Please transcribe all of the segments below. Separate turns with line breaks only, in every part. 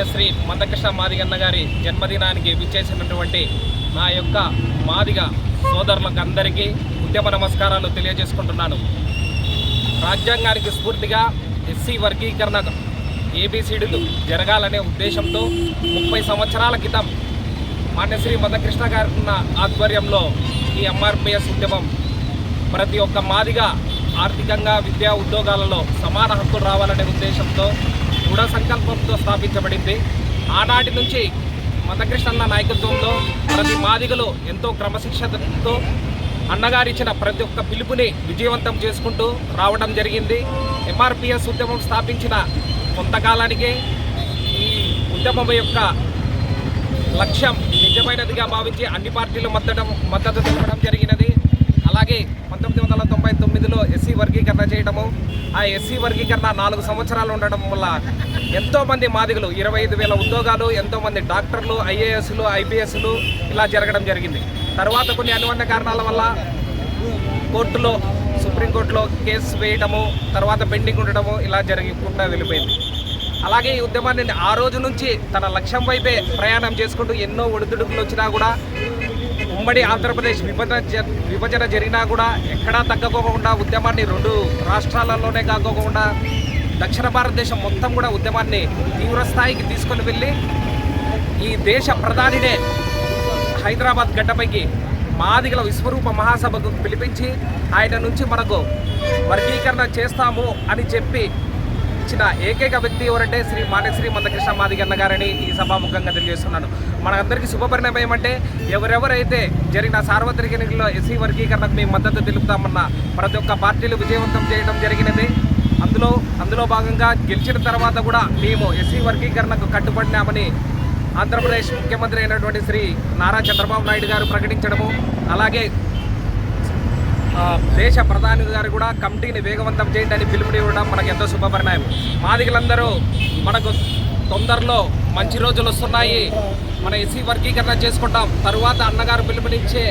మాన్యశ్రీ మందకృష్ణ మాదిగన్న గారి జన్మదినానికి విచ్చేసినటువంటి నా యొక్క మాదిగ సోదరులకు అందరికీ ఉద్యమ నమస్కారాలు తెలియజేసుకుంటున్నాను. రాజ్యాంగానికి స్ఫూర్తిగా ఎస్సీ వర్గీకరణ ఏబిసిడీలు జరగాలనే ఉద్దేశంతో ముప్పై సంవత్సరాల క్రితం మాన్యశ్రీ మదకృష్ణ గారి ఉన్న ఆధ్వర్యంలో ఈ ఎంఆర్పిఎస్ ఉద్యమం ప్రతి ఒక్క మాదిగా ఆర్థికంగా విద్యా ఉద్యోగాలలో సమాన హక్కులు రావాలనే ఉద్దేశంతో దృఢ సంకల్పంతో స్థాపించబడింది. ఆనాటి నుంచి మదకృష్ణన్న నాయకత్వంలో ప్రతి మాదిగలు ఎంతో క్రమశిక్షణతో అన్నగారిచ్చిన ప్రతి ఒక్క పిలుపుని విజయవంతం చేసుకుంటూ రావడం జరిగింది. ఎంఆర్పిఎస్ ఉద్యమం స్థాపించిన కొంతకాలానికే ఈ ఉద్యమం యొక్క లక్ష్యం నిజమైనదిగా భావించి అన్ని పార్టీలు మద్దడం మద్దతు తెలపడం జరిగినది. అలాగే పంతొమ్మిది వందల తొంభై తొమ్మిదిలో ఎస్సీ వర్గీకరణ చేయడము ఆ ఎస్సీ వర్గీకరణ నాలుగు సంవత్సరాలు ఉండడం వల్ల ఎంతోమంది మాదిగలు ఇరవై ఐదు వేల ఉద్యోగాలు ఎంతోమంది డాక్టర్లు ఐఏఎస్లు ఐపీఎస్లు ఇలా జరగడం జరిగింది. తర్వాత కొన్ని అనుబంధ కారణాల వల్ల కోర్టులో సుప్రీంకోర్టులో కేసు వేయడము తర్వాత పెండింగ్ ఉండడము ఇలా జరగకుండా వెళ్ళిపోయింది. అలాగే ఈ ఉద్యమాన్ని ఆ రోజు నుంచి తన లక్ష్యం వైపే ప్రయాణం చేసుకుంటూ ఎన్నో ఒడిదుడుకులు వచ్చినా కూడా ఉమ్మడి ఆంధ్రప్రదేశ్ విభజన జ- విభజన జరిగినా కూడా ఎక్కడా తగ్గకోకుండా ఉద్యమాన్ని రెండు రాష్ట్రాలలోనే కాకోకుండా దక్షిణ భారతదేశం మొత్తం కూడా ఉద్యమాన్ని తీవ్రస్థాయికి తీసుకొని వెళ్ళి ఈ దేశ ప్రధానినే హైదరాబాద్ గడ్డపైకి మాదిగల విశ్వరూప మహాసభకు పిలిపించి ఆయన నుంచి మనకు వర్గీకరణ చేస్తాము అని చెప్పి ఇచ్చిన ఏకైక వ్యక్తి ఎవరంటే శ్రీ మాన్యశ్రీ మందకృష్ణ మాదిగన్న గారని ఈ సభాముఖంగా తెలియజేస్తున్నాను. మనందరికీ శుభపరిణామం ఏమంటే ఎవరెవరైతే జరిగిన సార్వత్రిక ఎన్నికల్లో ఎస్సీ వర్గీకరణకు మేము మద్దతు తెలుపుతామన్న ప్రతి ఒక్క పార్టీలు విజయవంతం చేయడం జరిగినది. అందులో అందులో భాగంగా గెలిచిన తర్వాత కూడా మేము ఎస్సీ వర్గీకరణకు కట్టుబడినామని ఆంధ్రప్రదేశ్ ముఖ్యమంత్రి అయినటువంటి శ్రీ నారా చంద్రబాబు నాయుడు గారు ప్రకటించడము అలాగే దేశ ప్రధాని గారు కూడా కమిటీని వేగవంతం చేయండి అని పిలుపునివ్వడం మనకు ఎంతో శుభపరిణాయం మాదిగలందరూ మనకు తొందరలో మంచి రోజులు వస్తున్నాయి. మన ఎస్సీ వర్గీకరణ చేసుకుంటాం. తరువాత అన్నగారు పిలుపునిచ్చే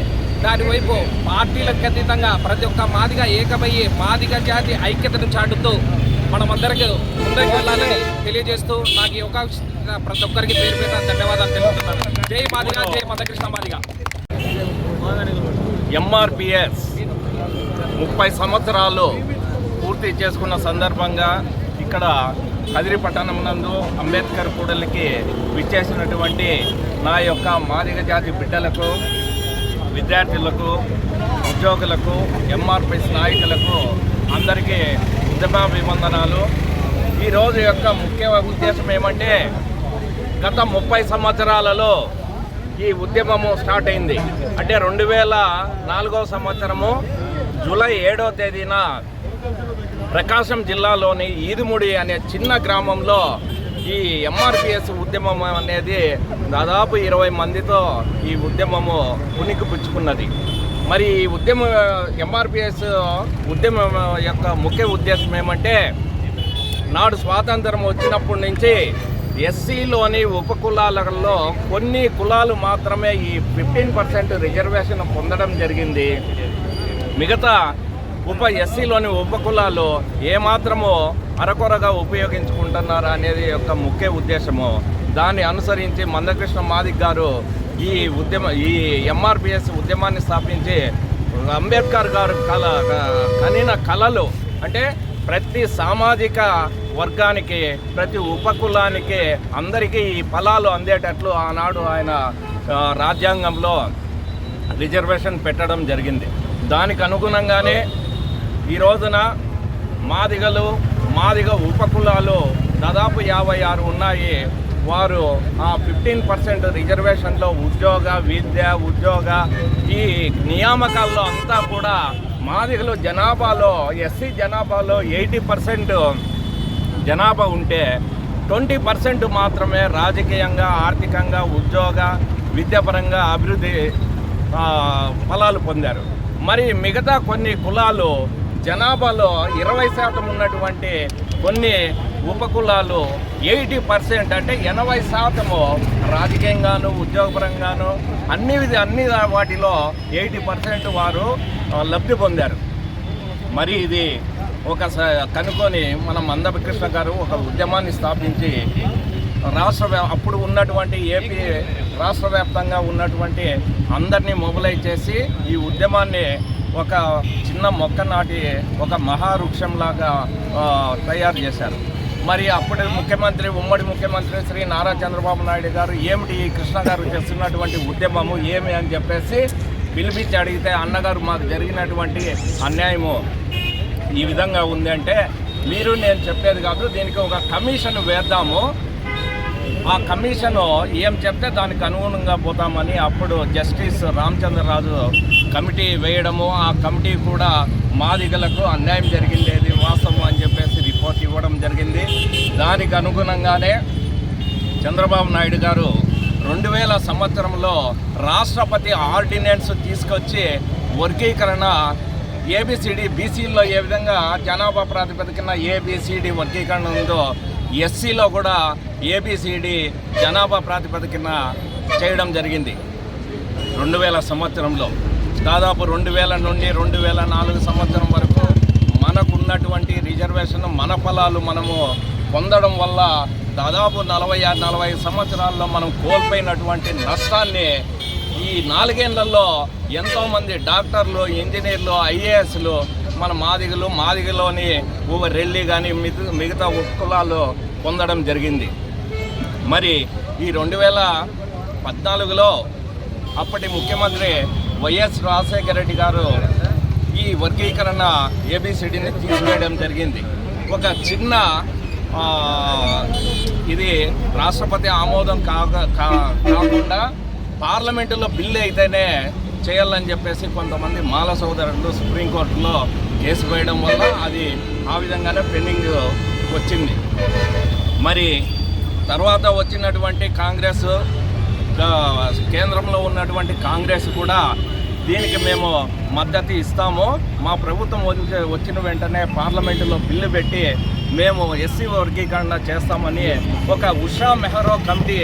దానివైపు పార్టీలకు అతీతంగా ప్రతి ఒక్క మాదిగా ఏకమయ్యి మాదిగ జాతి ఐక్యతను చాటుతూ మనమందరికీ ముందుకు వెళ్ళాలని తెలియజేస్తూ నాకు ఈ అవకాశం ప్రతి ఒక్కరికి పేరు పేరు ధన్యవాదాలు తెలుపుతున్నాను. జై మాదిగా జై మదకృష్ణ మాదిగా.
ఎంఆర్పిఎస్ ముప్పై సంవత్సరాలు పూర్తి చేసుకున్న సందర్భంగా ఇక్కడ కదిరి పట్టణం నందు అంబేద్కర్ కూడలికి విచ్చేసినటువంటి నా యొక్క మాదిగ జాతి బిడ్డలకు విద్యార్థులకు ఉద్యోగులకు ఎంఆర్పిఎస్ నాయకులకు అందరికీ ఉద్యమాభివందనాలు ఈరోజు యొక్క ముఖ్య ఉద్దేశం ఏమంటే గత ముప్పై సంవత్సరాలలో ఈ ఉద్యమము స్టార్ట్ అయింది. అంటే రెండు వేల నాలుగవ సంవత్సరము జూలై ఏడో తేదీన ప్రకాశం జిల్లాలోని ఈదుముడి అనే చిన్న గ్రామంలో ఈ ఎంఆర్పిఎస్ ఉద్యమం అనేది దాదాపు ఇరవై మందితో ఈ ఉద్యమము ఉనికి పుచ్చుకున్నది మరి ఈ ఉద్యమ ఎంఆర్పిఎస్ ఉద్యమం యొక్క ముఖ్య ఉద్దేశం ఏమంటే నాడు స్వాతంత్రం వచ్చినప్పటి నుంచి ఎస్సీలోని ఉపకులాలలో కొన్ని కులాలు మాత్రమే ఈ ఫిఫ్టీన్ పర్సెంట్ రిజర్వేషన్ పొందడం జరిగింది. మిగతా ఉప ఎస్సీలోని ఉపకులాలు ఏమాత్రమో అరకొరగా ఉపయోగించుకుంటున్నారా అనేది యొక్క ముఖ్య ఉద్దేశము. దాన్ని అనుసరించి మందకృష్ణ మాదిక్ గారు ఈ ఉద్యమ ఈ ఎంఆర్పిఎస్ ఉద్యమాన్ని స్థాపించి అంబేద్కర్ గారు కళ కనిన కళలు అంటే ప్రతి సామాజిక వర్గానికి ప్రతి ఉపకులానికి అందరికీ ఈ ఫలాలు అందేటట్లు ఆనాడు ఆయన రాజ్యాంగంలో రిజర్వేషన్ పెట్టడం జరిగింది. దానికి అనుగుణంగానే ఈ రోజున మాదిగలు మాదిగ ఉపకులాలు దాదాపు యాభై ఆరు ఉన్నాయి. వారు ఆ ఫిఫ్టీన్ పర్సెంట్ రిజర్వేషన్లో ఉద్యోగ విద్య ఉద్యోగ ఈ నియామకాల్లో అంతా కూడా మాదిగలు జనాభాలో ఎస్సీ జనాభాలో ఎయిటీ పర్సెంట్ జనాభా ఉంటే ట్వంటీ పర్సెంట్ మాత్రమే రాజకీయంగా ఆర్థికంగా ఉద్యోగ విద్యాపరంగా అభివృద్ధి ఫలాలు పొందారు. మరి మిగతా కొన్ని కులాలు జనాభాలో ఇరవై శాతం ఉన్నటువంటి కొన్ని ఉపకులాలు ఎయిటీ పర్సెంట్ అంటే ఎనభై శాతము రాజకీయంగాను ఉద్యోగపరంగాను అన్ని అన్ని వాటిలో ఎయిటీ పర్సెంట్ వారు లబ్ధి పొందారు. మరి ఇది ఒక స- కనుక్కొని మన మందపకృష్ణ గారు ఒక ఉద్యమాన్ని స్థాపించి రాష్ట్ర అప్పుడు ఉన్నటువంటి ఏపీ రాష్ట్ర వ్యాప్తంగా ఉన్నటువంటి అందరినీ మొబిలైజ్ చేసి ఈ ఉద్యమాన్ని ఒక చిన్న మొక్క నాటి ఒక మహావృక్షంలాగా తయారు చేశారు. మరి అప్పటి ముఖ్యమంత్రి ఉమ్మడి ముఖ్యమంత్రి శ్రీ నారా చంద్రబాబు నాయుడు గారు ఏమిటి ఈ కృష్ణ గారు చేస్తున్నటువంటి ఉద్యమము ఏమి అని చెప్పేసి పిలిపించి అడిగితే అన్నగారు మాకు జరిగినటువంటి అన్యాయము ఈ విధంగా ఉంది అంటే మీరు నేను చెప్పేది కాదు దీనికి ఒక కమిషన్ వేద్దాము. ఆ కమిషన్ ఏం చెప్తే దానికి అనుగుణంగా పోతామని అప్పుడు జస్టిస్ రామచంద్రరాజు కమిటీ వేయడము ఆ కమిటీ కూడా మాదిగలకు అన్యాయం జరిగింది ఇది వాస్తవం అని చెప్పేసి రిపోర్ట్ ఇవ్వడం జరిగింది. దానికి అనుగుణంగానే చంద్రబాబు నాయుడు గారు రెండు వేల సంవత్సరంలో రాష్ట్రపతి ఆర్డినెన్స్ తీసుకొచ్చి వర్గీకరణ ఏబిసిడి బీసీల్లో ఏ విధంగా జనాభా ప్రాతిపదికన ఏబిసిడి వర్గీకరణ ఉందో ఎస్సీలో కూడా ఏబిసిడి జనాభా ప్రాతిపదికన చేయడం జరిగింది. రెండు వేల సంవత్సరంలో. దాదాపు రెండు వేల నుండి రెండు వేల నాలుగు సంవత్సరం వరకు మనకున్నటువంటి రిజర్వేషన్ మన ఫలాలు మనము పొందడం వల్ల దాదాపు నలభై ఆరు నలభై సంవత్సరాల్లో మనం కోల్పోయినటువంటి నష్టాన్ని ఈ నాలుగేళ్ళలో ఎంతోమంది డాక్టర్లు ఇంజనీర్లు ఐఏఎస్లు మన మాదిగలు మాదిగలోని ఊవ రెల్లి కానీ మిగతా మిగతా కులాలు పొందడం జరిగింది. మరి ఈ రెండు వేల పద్నాలుగులో అప్పటి ముఖ్యమంత్రి వైఎస్ రాజశేఖర రెడ్డి గారు ఈ వర్గీకరణ ఏబిసిడిని తీసివేయడం జరిగింది. ఒక చిన్న ఇది రాష్ట్రపతి ఆమోదం కాక కా- కాకుండా పార్లమెంటులో బిల్లు అయితేనే చేయాలని చెప్పేసి కొంతమంది మాల సోదరులు సుప్రీంకోర్టులో కేసు వేయడం వల్ల అది ఆ విధంగానే పెండింగ్ వచ్చింది. మరి తర్వాత వచ్చినటువంటి కాంగ్రెస్ కేంద్రంలో ఉన్నటువంటి కాంగ్రెస్ కూడా దీనికి మేము మద్దతు ఇస్తాము. మా ప్రభుత్వం వచ్చిన వెంటనే పార్లమెంటులో బిల్లు పెట్టి మేము ఎస్సీ వర్గీకరణ చేస్తామని ఒక ఉషా మెహ్రో కమిటీ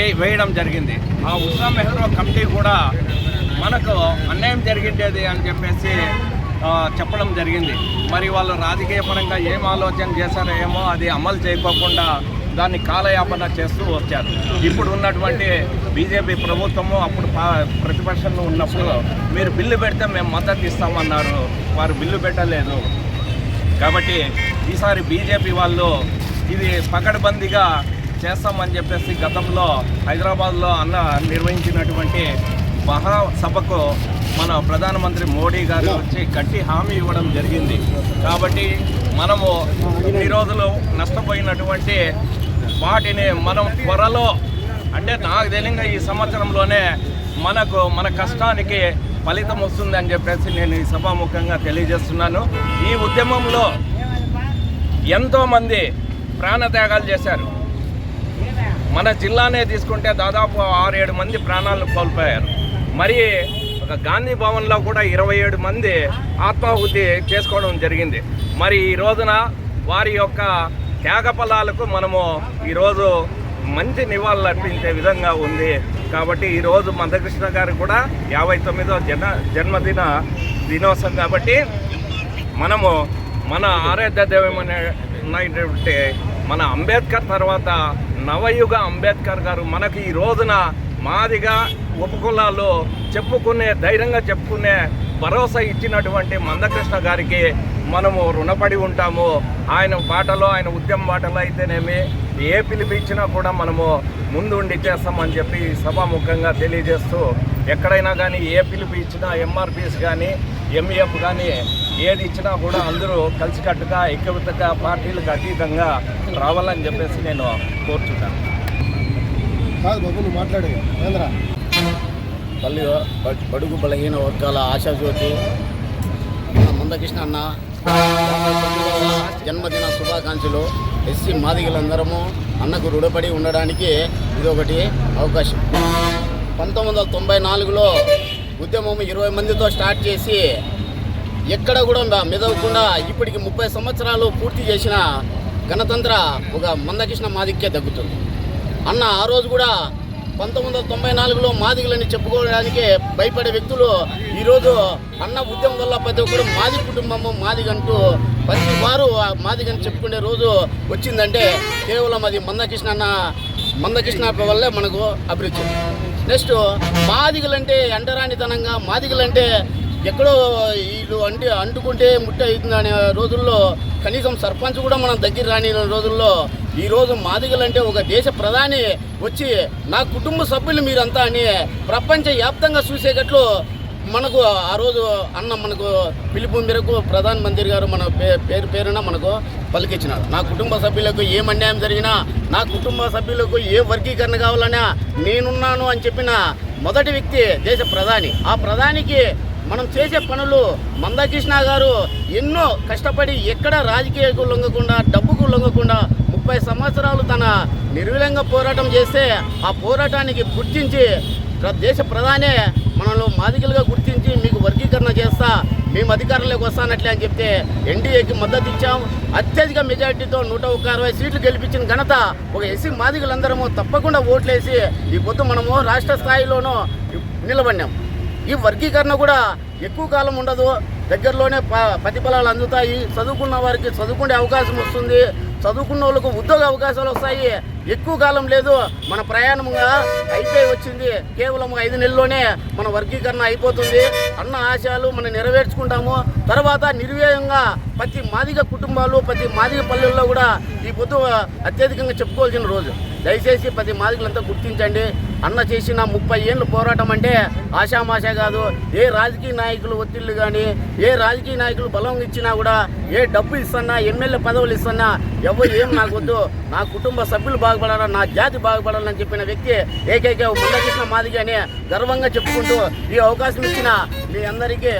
ఏ- వేయడం జరిగింది. ఆ ఉషా మెహ్రో కమిటీ కూడా మనకు అన్యాయం జరిగిండేది అని చెప్పేసి చెప్పడం జరిగింది. మరి వాళ్ళు రాజకీయ పరంగా ఏం ఆలోచన చేశారో ఏమో అది అమలు చేయకోకుండా దాన్ని కాలయాపన చేస్తూ వచ్చారు. ఇప్పుడు ఉన్నటువంటి బీజేపీ ప్రభుత్వము అప్పుడు ప్రతిపక్షంలో ఉన్నప్పుడు మీరు బిల్లు పెడితే మేము మద్దతు ఇస్తామన్నారు. వారు బిల్లు పెట్టలేదు. కాబట్టి ఈసారి బీజేపీ వాళ్ళు ఇది పకడ్బందీగా చేస్తామని చెప్పేసి గతంలో హైదరాబాద్లో అన్న నిర్వహించినటువంటి మహాసభకు మన ప్రధానమంత్రి మోడీ గారు వచ్చి గట్టి హామీ ఇవ్వడం జరిగింది. కాబట్టి మనము ఇన్ని రోజులు నష్టపోయినటువంటి వాటిని మనం త్వరలో అంటే నాకు తెలియక ఈ సంవత్సరంలోనే మనకు మన కష్టానికి ఫలితం వస్తుందని చెప్పేసి నేను ఈ సభాముఖంగా తెలియజేస్తున్నాను. ఈ ఉద్యమంలో ఎంతోమంది ప్రాణత్యాగాలు చేశారు. మన జిల్లానే తీసుకుంటే దాదాపు ఆరు ఏడు మంది ప్రాణాలను కోల్పోయారు. మరి ఒక గాంధీ భవన్లో కూడా ఇరవై ఏడు మంది ఆత్మాహుతి చేసుకోవడం జరిగింది. మరి ఈ రోజున వారి యొక్క త్యాగ ఫలాలకు మనము ఈరోజు మంచి నివాళులు అర్పించే విధంగా ఉంది. కాబట్టి ఈరోజు మందకృష్ణ గారు కూడా యాభై తొమ్మిదో జన జన్మదిన దినోత్సవం కాబట్టి మనము మన ఆరాధ్య దైవమైనటువంటి మన అంబేద్కర్ తర్వాత నవయుగ అంబేద్కర్ గారు మనకి ఈ రోజున మాదిగా ఉపకులాల్లో చెప్పుకునే ధైర్యంగా చెప్పుకునే భరోసా ఇచ్చినటువంటి మందకృష్ణ గారికి మనము రుణపడి ఉంటాము. ఆయన బాటలో ఆయన ఉద్యమ బాటలో అయితేనేమి ఏ పిలిపించినా కూడా మనము ముందు ఉండి చేస్తామని చెప్పి సభాముఖంగా తెలియజేస్తూ ఎక్కడైనా కానీ ఏ పిలుపు ఇచ్చినా ఎంఆర్పిఎస్ కానీ ఎంఈఎఫ్ కానీ ఏది ఇచ్చినా కూడా అందరూ కలిసికట్టుగా ఐక్యతగా పార్టీలకు అతీతంగా రావాలని చెప్పేసి నేను కోరుచున్నాను.
కాదు బాబు నువ్వు మాట్లాడు. ఆంధ్ర
పల్లి బడుగు బలహీన వర్గాల ఆశాజ్యోతి మందకృష్ణ అన్న జన్మదిన శుభాకాంక్షలు. ఎస్సీ మాదిగలందరము అన్నకు రుణపడి ఉండడానికి ఇది ఒకటి అవకాశం. పంతొమ్మిది వందల తొంభై నాలుగులో ఉద్యమం ఇరవై మందితో స్టార్ట్ చేసి ఎక్కడ కూడా మెదవకుండా ఇప్పటికి ముప్పై సంవత్సరాలు పూర్తి చేసిన గణతంత్ర ఒక మందకృష్ణ మాదిక్కే దగ్గుతుంది. అన్న ఆ రోజు కూడా పంతొమ్మిది వందల తొంభై నాలుగులో మాదిగులని చెప్పుకోవడానికి భయపడే వ్యక్తులు ఈరోజు అన్న ఉద్యమం వల్ల ప్రతి ఒక్కరు మాది కుటుంబము మాదిగంటూ ప్రతి వారు మాదిగని చెప్పుకునే రోజు వచ్చిందంటే కేవలం అది మందకృష్ణ అన్న మందకృష్ణ వల్లే మనకు అభివృద్ధి నెక్స్ట్ మాదిగలంటే అంటరానితనంగా మాదిగలంటే ఎక్కడో వీళ్ళు అంటే అంటుకుంటే ముట్ట అవుతుంది అనే రోజుల్లో కనీసం సర్పంచ్ కూడా మనం దగ్గర రాని రోజుల్లో ఈ రోజు మాదిగలంటే ఒక దేశ ప్రధాని వచ్చి నా కుటుంబ సభ్యులు మీరంతా అని ప్రపంచ వ్యాప్తంగా చూసేటట్లు మనకు ఆ రోజు అన్న మనకు పిలుపు మేరకు ప్రధాన మంత్రి గారు మన పే- పేరు పేరున మనకు పలికిచ్చినారు. నా కుటుంబ సభ్యులకు ఏం అన్యాయం జరిగినా నా కుటుంబ సభ్యులకు ఏ వర్గీకరణ కావాలన్నా నేనున్నాను అని చెప్పిన మొదటి వ్యక్తి దేశ ప్రధాని. ఆ ప్రధానికి మనం చేసే పనులు మందకృష్ణ గారు ఎన్నో కష్టపడి ఎక్కడ రాజకీయకు లొంగకుండా డబ్బుకు లొంగకుండా ముప్పై సంవత్సరాలు తన నిర్విలంగా పోరాటం చేస్తే ఆ పోరాటానికి గుర్తించి దేశ ప్రధానే మనలో మాదికలుగా గుర్తించి మీకు వర్గీకరణ చేస్తా మేము అధికారంలోకి వస్తానట్లే అని చెప్తే ఎన్డీఏకి మద్దతు ఇచ్చాం. అత్యధిక మెజార్టీతో నూట ఒక అరవై సీట్లు గెలిపించిన ఘనత ఒక ఎస్సీ మాదికలందరము తప్పకుండా ఓట్లేసి ఈ పొద్దు మనము రాష్ట్ర స్థాయిలోనూ నిలబడినాం. ఈ వర్గీకరణ కూడా ఎక్కువ కాలం ఉండదు. దగ్గరలోనే ప ప్రతిఫలాలు అందుతాయి. చదువుకున్న వారికి చదువుకునే అవకాశం వస్తుంది. చదువుకున్న వాళ్ళకు ఉద్యోగ అవకాశాలు వస్తాయి. ఎక్కువ కాలం లేదు మన ప్రయాణంగా అయిపోయి వచ్చింది. కేవలం ఐదు నెలల్లోనే మన వర్గీకరణ అయిపోతుంది. అన్న ఆశయాలు మనం నెరవేర్చుకుంటాము. తర్వాత నిర్వేయంగా ప్రతి మాదిగ కుటుంబాలు ప్రతి మాదిగ పల్లెల్లో కూడా ఈ పొద్దు అత్యధికంగా చెప్పుకోవాల్సిన రోజు. దయచేసి ప్రతి మాదికలంతా గుర్తించండి. అన్న చేసిన ముప్పై ఏళ్ళు పోరాటం అంటే ఆశామాష కాదు. ఏ రాజకీయ నాయకులు ఒత్తిళ్ళు కానీ ఏ రాజకీయ నాయకులు బలం ఇచ్చినా కూడా ఏ డబ్బు ఇస్తున్నా ఎమ్మెల్యే పదవులు ఇస్తున్నా ఎవరు ఏం నాకు వద్దు నా కుటుంబ సభ్యులు బాగుపడాలా నా జాతి బాగుపడాలని చెప్పిన వ్యక్తి ఏకైక మందకృష్ణ మాదిగని గర్వంగా చెప్పుకుంటూ ఈ అవకాశం ఇచ్చిన మీ అందరికీ